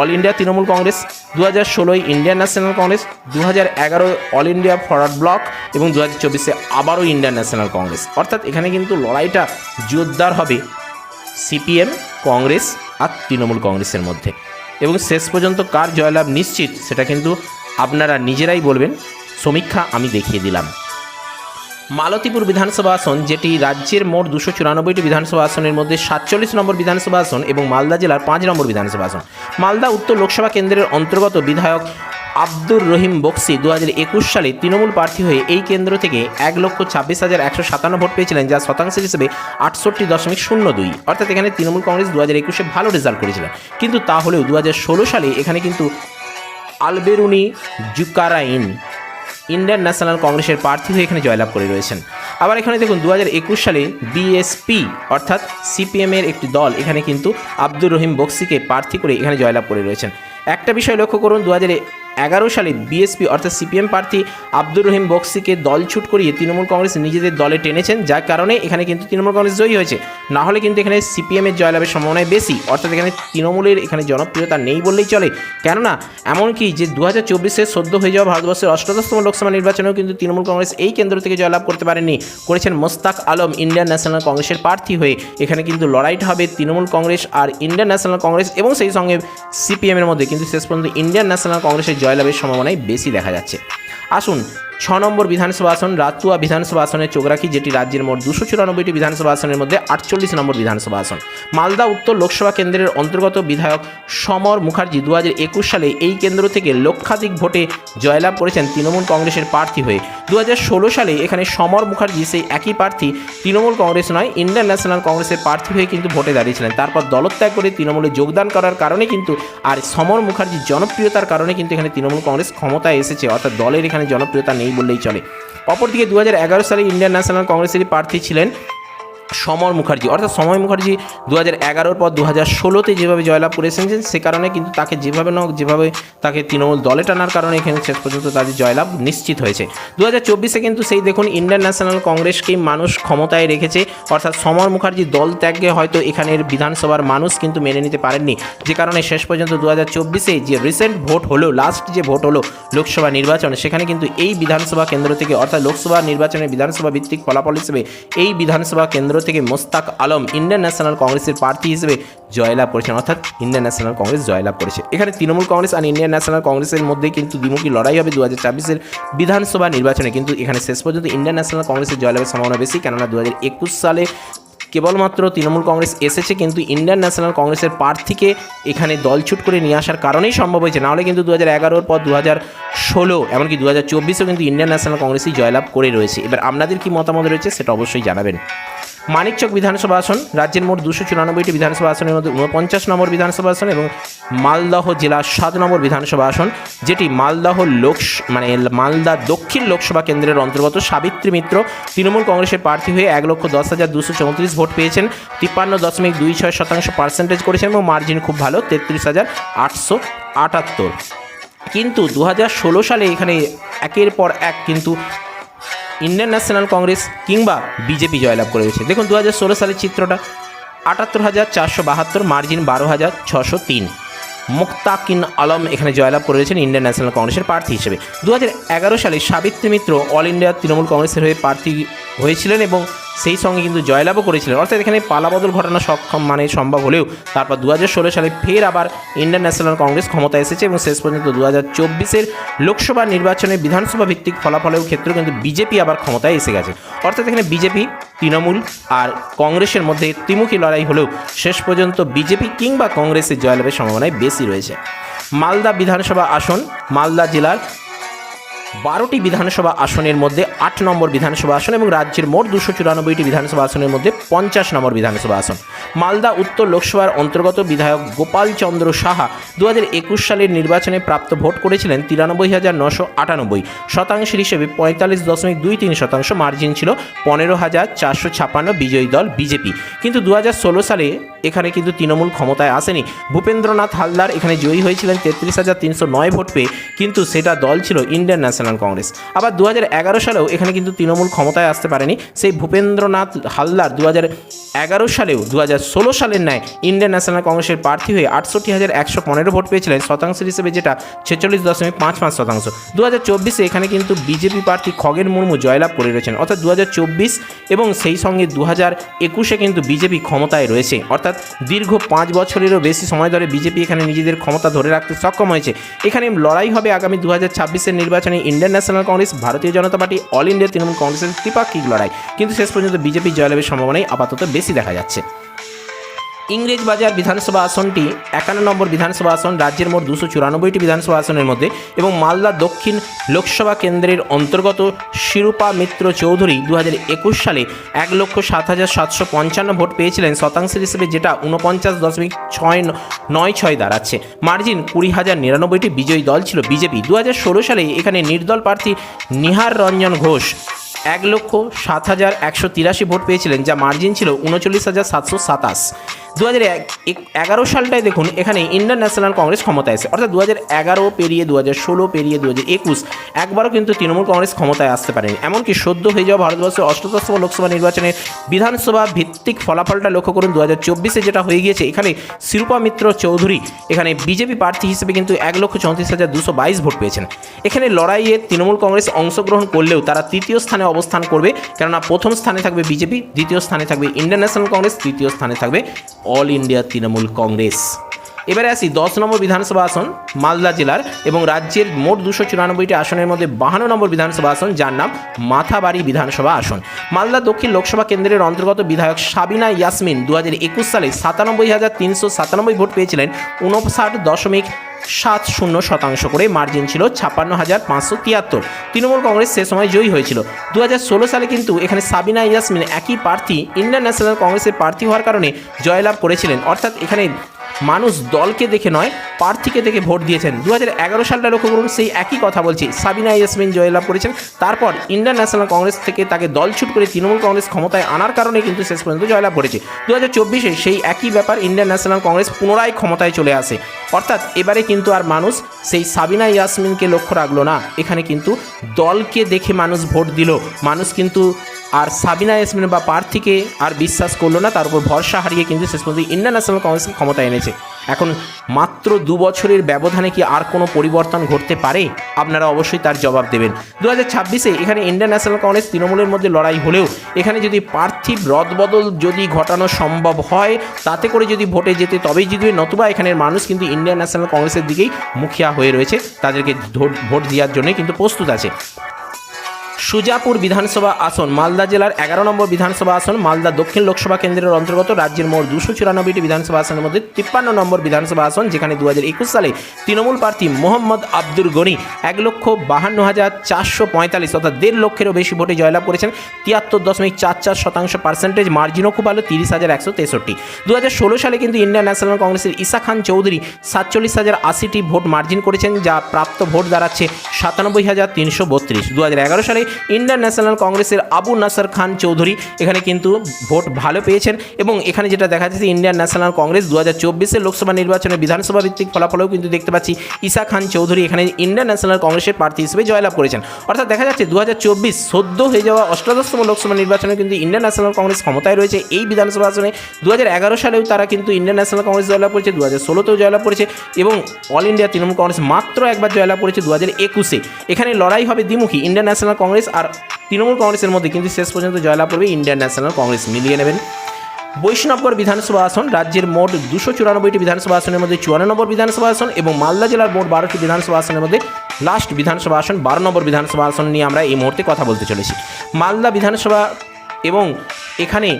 অল ইন্ডিয়া তৃণমূল কংগ্রেস দু হাজার ষোলোয় ইন্ডিয়ান ন্যাশনাল কংগ্রেস দু হাজার এগারো অল ইন্ডিয়া ফরওয়ার্ড ব্লক এবং দু হাজার চব্বিশে আবারও ইন্ডিয়ান ন্যাশনাল কংগ্রেস। অর্থাৎ এখানে কিন্তু লড়াইটা জোরদার হবে সিপিএম, কংগ্রেস আর তৃণমূল কংগ্রেসের মধ্যে। এবং শেষ পর্যন্ত কার জয়লাভ নিশ্চিত, সেটা কিন্তু আপনারা নিজেরাই বলবেন। সমীক্ষা আমি দেখিয়ে দিলাম। মালতীপুর বিধানসভা আসন, যেটি রাজ্যের মোট দুশো চুরানব্বইটি বিধানসভা আসনের মধ্যে সাতচল্লিশ নম্বর বিধানসভা আসন এবং মালদা জেলার পাঁচ নম্বর বিধানসভা আসন। মালদা উত্তর লোকসভা কেন্দ্রের অন্তর্গত বিধায়ক আব্দুর রহিম বক্সি দু একুশ সালে তৃণমূল প্রার্থী হয়ে এই কেন্দ্র থেকে এক লক্ষ ছাব্বিশ হাজার একশো সাতান্ন ভোট পেয়েছিলেন, যা শতাংশ হিসেবে আটষট্টি দশমিক শূন্য দুই। অর্থাৎ এখানে তৃণমূল কংগ্রেস দু হাজার একুশে ভালো রেজাল্ট করেছিলেন কিন্তু তাহলেও দু হাজার ষোলো সালে এখানে কিন্তু আলবেরুনি জুকারাইন ইন্ডিয়ান ন্যাশনাল কংগ্রেসের প্রার্থী হয়ে এখানে জয়লাভ করে রয়েছেন। আবার এখানে দেখুন দু হাজার একুশ সালে বিএসপি অর্থাৎ সিপিএমের একটি দল এখানে কিন্তু আব্দুর রহিম বক্সিকে প্রার্থী করে এখানে জয়লাভ করে রয়েছেন। একটা বিষয় লক্ষ্য করুন দু হাজার এগারো সালে বিএসপি অর্থাৎ সিপিএম প্রার্থী আব্দুর রহিম বক্সিকে দল ছুট করিয়ে তৃণমূল কংগ্রেস নিজেদের দলে টেনেছেন, যার কারণে এখানে কিন্তু তৃণমূল কংগ্রেস জয়ী হয়েছে। না হলে কিন্তু এখানে সিপিএমের জয়লাভের সম্ভাবনায় বেশি। অর্থাৎ এখানে তৃণমূলের এখানে জনপ্রিয়তা নেই বললেই চলে। কেননা, এমনকি যে দু হাজার চব্বিশে সদ্য হয়ে যাওয়া ভারতবর্ষের অষ্টাদশতম লোকসভা নির্বাচনেও কিন্তু তৃণমূল কংগ্রেস এই কেন্দ্র থেকে জয়লাভ করতে পারেনি, করেছেন মোস্তাক আলম, ইন্ডিয়ান ন্যাশনাল কংগ্রেসের প্রার্থী হয়ে। এখানে কিন্তু লড়াইটা হবে তৃণমূল কংগ্রেস আর ইন্ডিয়ান ন্যাশনাল কংগ্রেস এবং সেই সঙ্গে সিপিএমের মধ্যে। কিন্তু শেষ পর্যন্ত ইন্ডিয়ান ন্যাশনাল কংগ্রেসের জয়লাভের সম্ভাবনাই বেশি দেখা যাচ্ছে। আসুন ছ নম্বর বিধানসভা আসন, রাতুয়া বিধানসভা আসনের চোখ রাখি যেটি রাজ্যের মোট দুশো চুরানব্বইটি বিধানসভা আসনের মধ্যে আটচল্লিশ নম্বর বিধানসভা আসন। মালদা উত্তর লোকসভা কেন্দ্রের অন্তর্গত বিধায়ক সমর মুখার্জি দু একুশ সালে এই কেন্দ্র থেকে লক্ষাধিক ভোটে জয়লাভ করেছেন তৃণমূল কংগ্রেসের প্রার্থী হয়ে। দু ষোলো সালে এখানে সমর মুখার্জি সেই একই প্রার্থী, তৃণমূল কংগ্রেস নয় ইন্ডিয়ান ন্যাশনাল কংগ্রেসের প্রার্থী হয়ে কিন্তু ভোটে দাঁড়িয়েছিলেন। তারপর দলত্যাগ করে তৃণমূলে যোগদান করার কারণে কিন্তু আর সমর মুখার্জির জনপ্রিয়তার কারণে কিন্তু এখানে তৃণমূল কংগ্রেস ক্ষমতায় এসেছে, অর্থাৎ দলের এখানে জনপ্রিয়তা নেই। বললেই চলে। অপরদিকে দু সালে ইন্ডিয়ান ন্যাশনাল কংগ্রেসেরই প্রার্থী ছিলেন সমর মুখার্জি, অর্থাৎ সময় মুখার্জি দু হাজার এগারোর পর দু হাজার ষোলোতে যেভাবে জয়লাভ করে এসেছেন, সে কারণে কিন্তু তাকে যেভাবে না যেভাবে তাকে তৃণমূল দলে টানার কারণে এখানে শেষ পর্যন্ত তাদের জয়লাভ নিশ্চিত হয়েছে। দু হাজার চব্বিশে কিন্তু সেই দেখুন ইন্ডিয়ান ন্যাশনাল কংগ্রেসকেই মানুষ ক্ষমতায় রেখেছে, অর্থাৎ সমর মুখার্জি দল ত্যাগে হয়তো এখানের বিধানসভার মানুষ কিন্তু মেনে নিতে পারেননি। যে কারণে শেষ পর্যন্ত দু হাজার চব্বিশে যে রিসেন্ট ভোট হলো লাস্ট যে ভোট হলো লোকসভা নির্বাচন, সেখানে কিন্তু এই বিধানসভা কেন্দ্র থেকে, অর্থাৎ লোকসভা নির্বাচনের বিধানসভা ভিত্তিক ফলাফল হিসেবে এই বিধানসভা কেন্দ্র থেকে মোস্তাক আলম ইন্ডিয়ান ন্যাশনাল কংগ্রেসের প্রার্থী হিসেবে জয়লাভ করেছেন, অর্থাৎ ইন্ডিয়ান ন্যাশনাল কংগ্রেস জয়লাভ করেছে। এখানে তৃণমূল কংগ্রেস আর ইন্ডিয়ান ন্যাশনাল কংগ্রেসের মধ্যে কিন্তু দ্বিমুখী লড়াই হবে দু হাজার ছাব্বিশের বিধানসভা নির্বাচনে। কিন্তু এখানে শেষ পর্যন্ত ইন্ডিয়ান ন্যাশনাল কংগ্রেসের জয়লাভের সম্ভাবনা বেশি, কেননা দু হাজার একুশ সালে কেবলমাত্র তৃণমূল কংগ্রেস এসেছে, কিন্তু ইন্ডিয়ান ন্যাশনাল কংগ্রেসের প্রার্থীকে এখানে দলছুট করে নিয়ে আসার কারণেই সম্ভব হয়েছে। নাহলে কিন্তু দু হাজার এগারোর পর দু হাজার ষোলো, এমনকি দু হাজার চব্বিশেও কিন্তু ইন্ডিয়ান ন্যাশনাল কংগ্রেসই জয়লাভ করে রয়েছে। এবার আপনাদের কি মতামত রয়েছে সেটা অবশ্যই জানাবেন। মানিকচক বিধানসভা আসন, রাজ্যের মোট দুশো চুরানব্বইটি বিধানসভা আসনের মধ্যে উনপঞ্চাশ নম্বর বিধানসভা আসন এবং মালদহ জেলার সাত নম্বর বিধানসভা আসন, যেটি মালদহ লোক মানে মালদা দক্ষিণ লোকসভা কেন্দ্রের অন্তর্গত সাবিত্রী মিত্র তৃণমূল কংগ্রেসের প্রার্থী হয়ে এক লক্ষ দশ হাজার দুশো চৌত্রিশ ভোট পেয়েছেন, তিপ্পান্ন দশমিক দুই ছয় শতাংশ পার্সেন্টেজ করেছেন এবং মার্জিন খুব ভালো, তেত্রিশ হাজার আটশো আটাত্তর। কিন্তু দু হাজার ষোলো সালে এখানে একের পর এক কিন্তু ইন্ডিয়ান ন্যাশনাল কংগ্রেস কিংবা বিজেপি জয়লাভ করে রয়েছে দেখুন দু হাজার ষোলো সালের চিত্রটা, আটাত্তর হাজার চারশো বাহাত্তর, মার্জিন বারো হাজার ছশো তিন। মুক্তাকিন আলম এখানে জয়লাভ করেছেন ইন্ডিয়ান ন্যাশনাল কংগ্রেসের প্রার্থী হিসেবে। দু হাজার এগারো সালে সাবিত্রী মিত্র অল ইন্ডিয়া তৃণমূল কংগ্রেসের হয়ে প্রার্থী হয়েছিলেন এবং সেই সঙ্গে কিন্তু জয়লাভও করেছিলেন। অর্থাৎ এখানে পালাবদল ঘটানো সক্ষম মানে সম্ভব হলেও তারপর দু হাজার ষোলো সালে ফের আবার ইন্ডিয়ান ন্যাশনাল কংগ্রেস ক্ষমতা এসেছে এবং শেষ পর্যন্ত দু হাজার চব্বিশের লোকসভা নির্বাচনে বিধানসভা ভিত্তিক ফলাফলের ক্ষেত্রেও কিন্তু বিজেপি আবার ক্ষমতায় এসে গেছে। অর্থাৎ এখানে বিজেপি, তৃণমূল আর কংগ্রেসের মধ্যে ত্রিমুখী লড়াই হলেও শেষ পর্যন্ত বিজেপি কিংবা কংগ্রেসের জয়লাভের সম্ভাবনায় বেশি রয়েছে। মালদা বিধানসভা আসন, মালদা জেলার বারোটি বিধানসভা আসনের মধ্যে আট নম্বর বিধানসভা আসন এবং রাজ্যের মোট দুশো চুরানব্বইটি বিধানসভা আসনের মধ্যে পঞ্চাশ নম্বর বিধানসভা আসন। মালদা উত্তর লোকসভার অন্তর্গত বিধায়ক গোপাল চন্দ্র সাহা দু একুশ সালের নির্বাচনে প্রাপ্ত ভোট করেছিলেন তিরানব্বই হাজার নশো আটানব্বই। শতাংশের হিসেবে পঁয়তাল্লিশ দশমিক দুই তিন শতাংশ মার্জিন ছিল পনেরো হাজার চারশো ছাপান্ন বিজয়ী দল বিজেপি। কিন্তু দু হাজার ষোলো সালে এখানে কিন্তু তৃণমূল ক্ষমতায় আসেনি। ভূপেন্দ্রনাথ হালদার এখানে জয়ী হয়েছিলেন তেত্রিশ হাজার তিনশো নয় ভোট পেয়ে। কিন্তু সেটা দল ছিল ইন্ডিয়ান ন্যাশনাল কংগ্রেস। আবার দু সালেও এখানে কিন্তু তৃণমূল ক্ষমতায় আসতে পারেনি। সেই ভূপেন্দ্রনাথ হালদার দু এগারো সালেও দু সালের ন্যায় ইন্ডিয়ান ন্যাশনাল কংগ্রেসের প্রার্থী হয়ে আটষট্টি হাজার একশো পনেরো ভোট পেয়েছিলেন। শতাংশ হিসেবে যেটা ছেচল্লিশ দশমিক পাঁচ পাঁচ শতাংশ। দু চব্বিশে এখানে কিন্তু বিজেপি প্রার্থী খগেন মুর্মু জয়লাভ করে রয়েছেন। অর্থাৎ দু হাজার চব্বিশ এবং সেই সঙ্গে দু হাজার একুশে কিন্তু বিজেপি ক্ষমতায় রয়েছে। অর্থাৎ দীর্ঘ পাঁচ বছরেরও বেশি সময় ধরে বিজেপি এখানে নিজেদের ক্ষমতা ধরে রাখতে সক্ষম হয়েছে। এখানে লড়াই হবে আগামী দু হাজার ছাব্বিশের নির্বাচনে Indian National Congress, Bharatiya Janata Party, All India Trinamool কংগ্রেসের ত্রিপাক্ষিক লড়াই। কিন্তু শেষ পর্যন্ত বিজেপি জয়লাভের সম্ভাবনাই আপাতত বেশি দেখা যাচ্ছে। ইংরেজবাজার বিধানসভা আসনটি একান্ন নম্বর বিধানসভা আসন, রাজ্যের মোট দুশো চুরানব্বইটি বিধানসভা আসনের মধ্যে এবং মালদা দক্ষিণ লোকসভা কেন্দ্রের অন্তর্গত শিরূপা মিত্র চৌধুরী দু একুশ সালে এক লক্ষ সাত হাজার সাতশো পঞ্চান্ন ভোট পেয়েছিলেন, শতাংশের হিসেবে যেটা উনপঞ্চাশ দশমিক ছয় নয় ছয় দাঁড়াচ্ছে। মার্জিন কুড়ি হাজার নিরানব্বইটি বিজয়ী দল ছিল বিজেপি। দু সালে এখানে নির্দল প্রার্থী নিহার রঞ্জন ঘোষ এক লক্ষ সাত হাজার একশো তিরাশি ভোট পেয়েছিলেন, যা মার্জিন ছিল উনচল্লিশ হাজার সাতশো সাতাশ। দু হাজার এগারো সালটায় দেখুন, এখানে ইন্ডিয়ান ন্যাশনাল কংগ্রেস ক্ষমতায় এসে, অর্থাৎ দু হাজার এগারো পেরিয়ে দু হাজার ষোলো পেরিয়ে দু হাজার একুশ, একবারও কিন্তু তৃণমূল কংগ্রেস ক্ষমতায় আসতে পারেনি। এমনকি সদ্য হয়ে যাওয়া ভারতবর্ষের অষ্টদশম লোকসভা নির্বাচনের বিধানসভা ভিত্তিক ফলাফলটা লক্ষ্য করুন দু হাজার চব্বিশে যেটা হয়ে গিয়েছে, এখানে শিরূপা মিত্র চৌধুরী, এখানে বিজেপি প্রার্থী হিসেবে কিন্তু এক লক্ষ চৌত্রিশ হাজার দুশো বাইশ ভোট পেয়েছেন। এখানে লড়াইয়ে তৃণমূল কংগ্রেস অংশগ্রহণ করলেও তারা তৃতীয় স্থানে অবস্থান করবে। কেননা প্রথম স্থানে থাকবে বিজেপি, দ্বিতীয় স্থানে থাকবে ইন্ডিয়ান ন্যাশনাল কংগ্রেস, তৃতীয় স্থানে থাকবে অল ইন্ডিয়া তৃণমূল কংগ্রেস। এবারে আসি দশ নম্বর বিধানসভা আসন, মালদা জেলার এবং রাজ্যের মোট দুশো চুরানব্বইটি আসনের মধ্যে বাহান্ন নম্বর বিধানসভা আসন, যার নাম মাথাবাড়ি বিধানসভা আসন। মালদা দক্ষিণ লোকসভা কেন্দ্রের অন্তর্গত বিধায়ক সাবিনা ইয়াসমিন দু একুশ সালে সাতানব্বই হাজার তিনশো সাতানব্বই ভোট পেয়েছিলেন, উনষাট দশমিক সাত শূন্য শতাংশ করে মার্জিন ছিল ছাপ্পান্ন হাজার পাঁচশো তিয়াত্তর। তৃণমূল কংগ্রেস সে সময় জয়ী হয়েছিল। দু ষোলো সালে কিন্তু এখানে সাবিনা ইয়াসমিন একই প্রার্থী, ইন্ডিয়ান ন্যাশনাল কংগ্রেসের প্রার্থী হওয়ার কারণে জয়লাভ করেছিলেন। অর্থাৎ এখানে মানুষ দলকে দেখে নয়, প্রার্থীকে দেখে ভোট দিয়েছেন। দু হাজার এগারো সালটা লক্ষ্য করুন, সেই একই কথা বলছি। সাবিনা ইয়াসমিন জয়লাভ করেছেন। তারপর ইন্ডিয়ান ন্যাশনাল কংগ্রেস থেকে তাকে দলছুট করে তৃণমূল কংগ্রেস ক্ষমতায় আনার কারণে কিন্তু শেষ পর্যন্ত জয়লাভ করেছে। দু হাজার চব্বিশে সেই একই ব্যাপার ইন্ডিয়ান ন্যাশনাল কংগ্রেস পুনরায় ক্ষমতায় চলে আসে। অর্থাৎ এবারে কিন্তু আর মানুষ সেই সাবিনা ইয়াসমিনকে লক্ষ্য রাখল না। এখানে কিন্তু দলকে দেখে মানুষ ভোট দিল। মানুষ কিন্তু আর সাবিনা ইয়াসমিন বা প্রার্থীকে আর বিশ্বাস করল না, তার উপর ভরসা হারিয়ে কিন্তু শেষ পর্যন্ত ইন্ডিয়ান ন্যাশনাল কংগ্রেস ক্ষমতা এনেছে। এখন মাত্র দু বছরের ব্যবধানে কি আর কোনো পরিবর্তন ঘটতে পারে? আপনারা অবশ্যই তার জবাব দেবেন। দু হাজার ছাব্বিশে এখানে ইন্ডিয়ান ন্যাশনাল কংগ্রেস তৃণমূলের মধ্যে লড়াই হলেও, এখানে যদি প্রার্থী রদবদল যদি ঘটানো সম্ভব হয়, তাতে করে যদি ভোটে যেতে তবেই জিতবে, নতুবা এখানের মানুষ কিন্তু ইন্ডিয়ান ন্যাশনাল কংগ্রেসের দিকেই মুখিয়া হয়ে রয়েছে। তাদেরকে ভোট- দেওয়ার জন্যই কিন্তু প্রস্তুত আছে। সুজাপুর বিধানসভা আসন, মালদা জেলার এগারো নম্বর বিধানসভা আসন, মালদা দক্ষিণ লোকসভা কেন্দ্রের অন্তর্গত রাজ্যের মোট দুশো চুরানব্বইটি বিধানসভা আসনের মধ্যে তিপ্পান্ন নম্বর বিধানসভা আসন, যেখানে দু হাজার একুশ সালে তৃণমূল প্রার্থী মোহাম্মদ আব্দুল গনি এক লক্ষ বাহান্ন হাজার চারশো পঁয়তাল্লিশ অর্থাৎ দেড় লক্ষেরও বেশি ভোটে জয়লাভ করেছেন। তিয়াত্তর দশমিক চার চার শতাংশ পার্সেন্টেজ, মার্জিনও খুব ভালো, তিরিশ হাজার একশো তেষট্টি। দু হাজার ষোলো সালে কিন্তু ইন্ডিয়ান ন্যাশনাল কংগ্রেসের ইসা খান চৌধুরী সাতচল্লিশ হাজার আশিটি ভোট মার্জিন করেছেন, যা প্রাপ্ত ভোট দাঁড়াচ্ছে সাতানব্বই হাজার তিনশো বত্রিশ। দু হাজার এগারো সালে ইন্ডিয়ান ন্যাশনাল কংগ্রেসের আবু নাসার খান চৌধুরী। এখানে কিন্তু ভোট ভালো পেয়েছেন এবং এখানে যেটা দেখা যাচ্ছে, ইন্ডিয়ান ন্যাশনাল কংগ্রেস দু হাজার চব্বিশের লোকসভা নির্বাচনে বিধানসভা ভিত্তিক ফলাফলেও কিন্তু দেখতে পাচ্ছি ঈশা খান চৌধুরী এখানে ইন্ডিয়ান ন্যাশনাল কংগ্রেসের প্রার্থী হিসেবে জয়লাভ করেছেন। অর্থাৎ দেখা যাচ্ছে দু হাজার চব্বিশ সদ্য হয়ে যাওয়া অষ্টাদশতম লোকসভা নির্বাচনে কিন্তু ইন্ডিয়ান ন্যাশনাল কংগ্রেস ক্ষমতায় রয়েছে। এই বিধানসভা আসনে দু হাজার এগারো সালেও তারা কিন্তু ইন্ডিয়ান ন্যাশনাল কংগ্রেস জয়লাভ করেছে দু হাজার ষোলোতেও জয়লাভ করেছে এবং অল ইন্ডিয়া তৃণমূল কংগ্রেস মাত্র একবার জয়লাভ করেছে দু হাজার একুশে। এখানে লড়াই হবে দ্বিমুখী, ইন্ডিয়ান ন্যাশনাল কংগ্রেস আর তৃণমূল কংগ্রেসের মধ্যে কিন্তু শেষ পর্যন্ত জয়লাভ করবে ইন্ডিয়ান ন্যাশনাল কংগ্রেস। মিলিয়ে নেবেন বৈষ্ণবগড় বিধানসভা আসন, রাজ্যের মোট দুশো চুরানব্বইটি বিধানসভা আসনের মধ্যে চুয়ান্ন নম্বর বিধানসভা আসন এবং মালদা জেলার মোট বারোটি বিধানসভা আসনের মধ্যে লাস্ট বিধানসভা আসন, বারো নম্বর বিধানসভা আসন নিয়ে আমরা এই মুহূর্তে কথা বলতে চলেছি। মালদা বিধানসভা এবং এখানে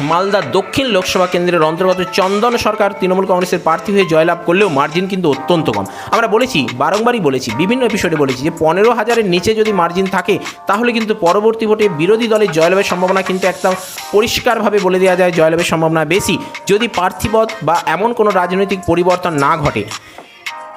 মালদা দক্ষিণ লোকসভা কেন্দ্রের অন্তর্গত চন্দন সরকার তৃণমূল কংগ্রেসের প্রার্থী হয়ে জয়লাভ করলেও মার্জিন কিন্তু অত্যন্ত কম। আমরা বলেছি, বারংবারই বলেছি, বিভিন্ন এপিসোডে বলেছি যে পনেরো হাজারের নিচে যদি মার্জিন থাকে, তাহলে কিন্তু পরবর্তী ভোটে বিরোধী দলের জয়লাভের সম্ভাবনা কিন্তু একদম পরিষ্কারভাবে বলে দেওয়া যায় জয়লাভের সম্ভাবনা বেশি, যদি প্রার্থীপদ বা এমন কোনো রাজনৈতিক পরিবর্তন না ঘটে।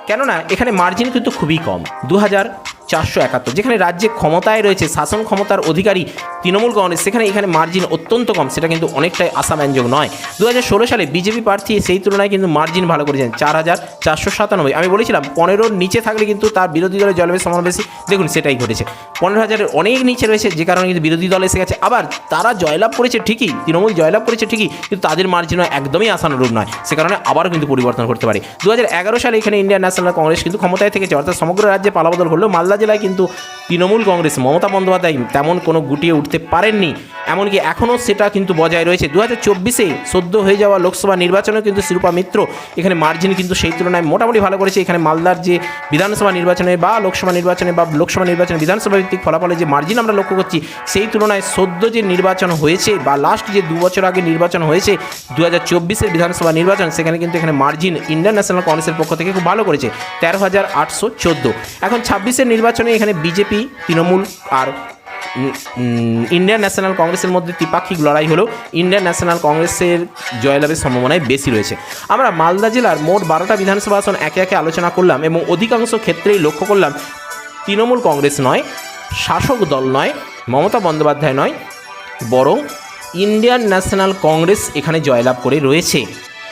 কেননা, এখানে মার্জিন কিন্তু খুবই কম। দু হাজার চারশো একাত্তর। যেখানে রাজ্যে ক্ষমতায় রয়েছে, শাসন ক্ষমতার অধিকারী তৃণমূল কংগ্রেস, সেখানে এখানে মার্জিন অত্যন্ত কম, সেটা কিন্তু অনেকটাই আশাব্যঞ্জক নয়। দু হাজার ষোলো সালে বিজেপি প্রার্থী সেই তুলনায় কিন্তু মার্জিন ভালো করেছেন চার হাজার চারশো সাতানব্বই। আমি বলেছিলাম, পনেরোর নিচে থাকলে কিন্তু তার বিরোধী দলের জলবায়ু সমান বেশি। দেখুন, সেটাই ঘটেছে। পনেরো হাজারের অনেক নিচে রয়েছে, যে কারণে কিন্তু বিরোধী দল এসে গেছে। আবার তারা জয়লাভ করেছে ঠিকই, তৃণমূল জয়লাভ করেছে ঠিকই, কিন্তু তাদের মার্জিনও একদমই আশানুরূপ নয়। সে কারণে আবারও কিন্তু পরিবর্তন করতে পারে। দু হাজার এগারো সালে এখানে ইন্ডিয়ান ন্যাশনাল কংগ্রেস কিন্তু ক্ষমতায় থেকেছে, অর্থাৎ সমগ্র রাজ্যে পালাবদল হলেও মালদা জেলায় কিন্তু তৃণমূল কংগ্রেস, মমতা বন্দ্যোপাধ্যায় তেমন কোনো গুটিয়ে উঠতে পারেননি। এমনকি এখনও সেটা কিন্তু বজায় রয়েছে। দু হাজার চব্বিশে সদ্য হয়ে যাওয়া লোকসভা নির্বাচনেও কিন্তু শিরূপা মিত্র এখানে মার্জিন কিন্তু সেই তুলনায় মোটামুটি ভালো করেছে। এখানে মালদার যে বিধানসভা নির্বাচনে বা লোকসভা নির্বাচনে বা লোকসভা নির্বাচনে বিধানসভা ভিত্তিক ফলাফলে যে মার্জিন আমরা লক্ষ্য করছি, সেই তুলনায় সদ্য যে নির্বাচন হয়েছে বা লাস্ট যে দু বছর আগে নির্বাচন হয়েছে দু হাজার চব্বিশের বিধানসভা নির্বাচন, সেখানে কিন্তু এখানে মার্জিন ইন্ডিয়ান ন্যাশনাল কংগ্রেসের পক্ষ থেকে খুব ভালো করেছে, তেরো হাজার আটশো চোদ্দ। এখন ছাব্বিশের নির্বাচনে এখানে বিজেপি, তৃণমূল আর ইন্ডিয়ান ন্যাশনাল কংগ্রেসের মধ্যে ত্রিপাক্ষিক লড়াই হলেও ইন্ডিয়ান ন্যাশনাল কংগ্রেসের জয়লাভের সম্ভাবনায় বেশি রয়েছে। আমরা মালদা জেলার মোট বারোটা বিধানসভা আসন একে একে আলোচনা করলাম এবং অধিকাংশ ক্ষেত্রেই লক্ষ্য করলাম তৃণমূল কংগ্রেস নয়, শাসক দল নয়, মমতা বন্দ্যোপাধ্যায় নয়, বরং ইন্ডিয়ান ন্যাশনাল কংগ্রেস এখানে জয়লাভ করে রয়েছে।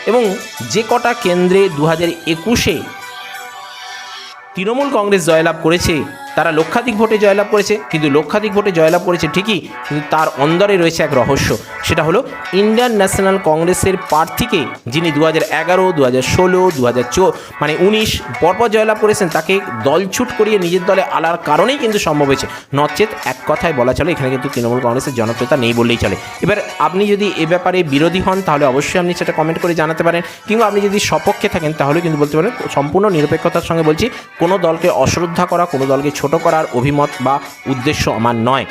এবং যে কটা কেন্দ্রে দু হাজার একুশে তৃণমূল কংগ্রেস জয়লাভ করেছে। তারা লক্ষাধিক ভোটে জয়লাভ করেছে, কিন্তু লক্ষাধিক ভোটে জয়লাভ করেছে ঠিকই, কিন্তু তার অন্দরে রয়েছে এক রহস্য। সেটা হলো ইন্ডিয়ান ন্যাশনাল কংগ্রেসের প্রার্থীকে যিনি দু হাজার এগারো দু হাজার ষোলো দু হাজার মানে উনিশ পরপর জয়লাভ করেছেন, তাকে দলছুট করিয়ে নিজের দলে আলার কারণেই কিন্তু সম্ভব হয়েছে। নচেত এক কথায় বলা চলে, এখানে কিন্তু তৃণমূল কংগ্রেসের জনপ্রিয়তা নেই বললেই চলে। এবার আপনি যদি এ ব্যাপারে বিরোধী হন, তাহলে অবশ্যই আপনি সেটা কমেন্ট করে জানাতে পারেন, কিংবা আপনি যদি সপক্ষে থাকেন, তাহলে কিন্তু বলতে পারেন, সম্পূর্ণ নিরপেক্ষতার সঙ্গে বলছি, কোনো দলকে অশ্রদ্ধা করা, কোনো দলকে ছোট করার অভিমত বা উদ্দেশ্য আমার নয়।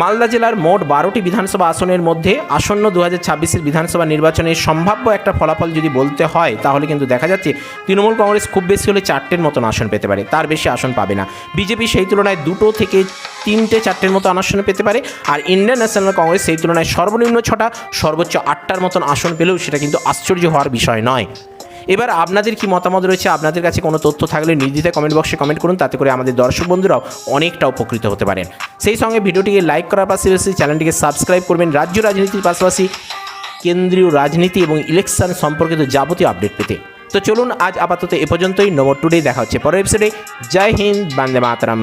মালদা জেলার মোট বারোটি বিধানসভা আসনের মধ্যে আসন্ন দু হাজার বিধানসভা নির্বাচনের সম্ভাব্য একটা ফলাফল যদি বলতে হয়, তাহলে কিন্তু দেখা যাচ্ছে তৃণমূল কংগ্রেস খুব বেশি হলে চারটের মতন আসন পেতে পারে, তার বেশি আসন পাবে না। বিজেপি সেই তুলনায় দুটো থেকে তিনটে চারটের মতো আসন পেতে পারে, আর ইন্ডিয়ান ন্যাশনাল কংগ্রেস সেই তুলনায় সর্বনিম্ন ছটা, সর্বোচ্চ আটটার মতন আসন পেলেও সেটা কিন্তু আশ্চর্য হওয়ার বিষয় নয়। এবার আপনাদের কি মতামত রয়েছে? আপনাদের কাছে কোনো তথ্য থাকলে নির্দ্বিধায় কমেন্ট বক্সে কমেন্ট করুন, তাতে করে আমাদের দর্শক বন্ধুরাও অনেকটা উপকৃত হতে পারেন। সেই সঙ্গে ভিডিওটিকে লাইক করার পাশাপাশি চ্যানেলটিকে সাবস্ক্রাইব করবেন। রাজ্য রাজনীতির পাশাপাশি কেন্দ্রীয় রাজনীতি এবং ইলেকশন সম্পর্কিত যাবতীয় আপডেট পেতে। তো চলুন, আজ আপাতত এ পর্যন্তই। নম্বর টুডে দেখা হচ্ছে পরের এপিসোডে জয় হিন্দ, বান্দে মাতরম।